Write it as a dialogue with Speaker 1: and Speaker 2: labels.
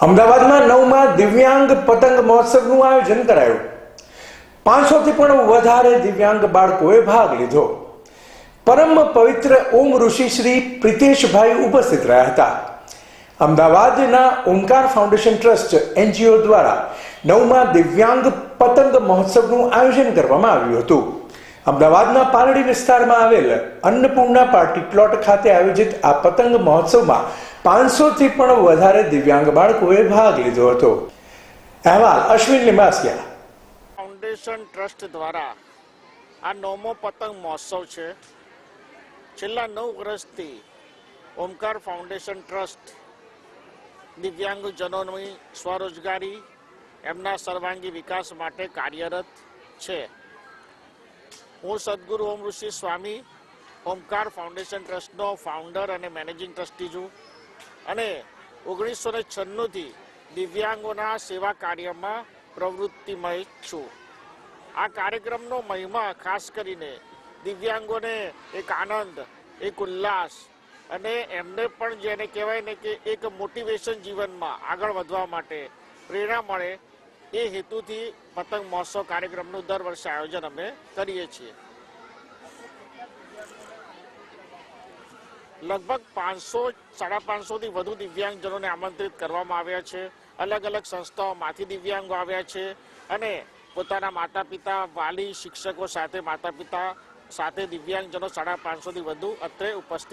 Speaker 1: અમદાવાદમાં નવમાં દિવ્યાંગ પતંગ મહોત્સવનું આયોજન કરાયું. પાંચસોથી પણ વધારે દિવ્યાંગ બાળકોએ ભાગ લીધો. પરમ પવિત્ર ઓમ ઋષિ શ્રી પ્રિતેશભાઈ ઉપસ્થિત રહ્યા હતા. અમદાવાદના ઓમકાર ફાઉન્ડેશન ટ્રસ્ટ એનજીઓ દ્વારા નવમાં દિવ્યાંગ પતંગ મહોત્સવનું આયોજન કરવામાં આવ્યું હતું. અમદાવાદના પાલડી વિસ્તારમાં આવેલ અન્નપૂર્ણા પાર્ટી પ્લોટ ખાતે આયોજિત આ પતંગ મહોત્સવમાં પાંચસોથી પણ વધારે દિવ્યાંગ બાળકોએ ભાગ લીધો હતો. અહેવાલ અશ્વિન લિંબાસિયા.
Speaker 2: ફાઉન્ડેશન ટ્રસ્ટ દ્વારા આ નવમો પતંગ મહોત્સવ છે. છેલ્લા નવ વર્ષથી ઓમકાર ફાઉન્ડેશન ટ્રસ્ટ, દિવ્યાંગજનોની સ્વરોજગારી, એમના સર્વાંગી વિકાસ માટે કાર્યરત છે. હું સદગુરુ ઓમ ઋષિ સ્વામી, ઓમકાર ફાઉન્ડેશન ટ્રસ્ટનો ફાઉન્ડર અને મેનેજિંગ ટ્રસ્ટી છું. અને ઓગણીસો ને છન્નુંથી દિવ્યાંગોના સેવા કાર્યમાં પ્રવૃત્તિમય છું. આ કાર્યક્રમનો મહિમા ખાસ કરીને દિવ્યાંગોને એક આનંદ, એક ઉલ્લાસ અને એમને પણ જેને કહેવાય ને કે એક મોટિવેશન જીવનમાં આગળ વધવા માટે પ્રેરણા મળે એ હેતુથી પતંગ મહોત્સવ કાર્યક્રમનું દર વર્ષે આયોજન અમે કરીએ છીએ. લગભગ પાંચસો, સાડા પાંચસોથી વધુ દિવ્યાંગજનોને આમંત્રિત કરવામાં આવ્યા છે. અલગ અલગ સંસ્થાઓમાંથી દિવ્યાંગો આવ્યા છે અને પોતાના માતા પિતા વાલી, શિક્ષકો સાથે માતા પિતા સાથે દિવ્યાંગજનો સાડા પાંચસોથી વધુ અત્રે ઉપસ્થિત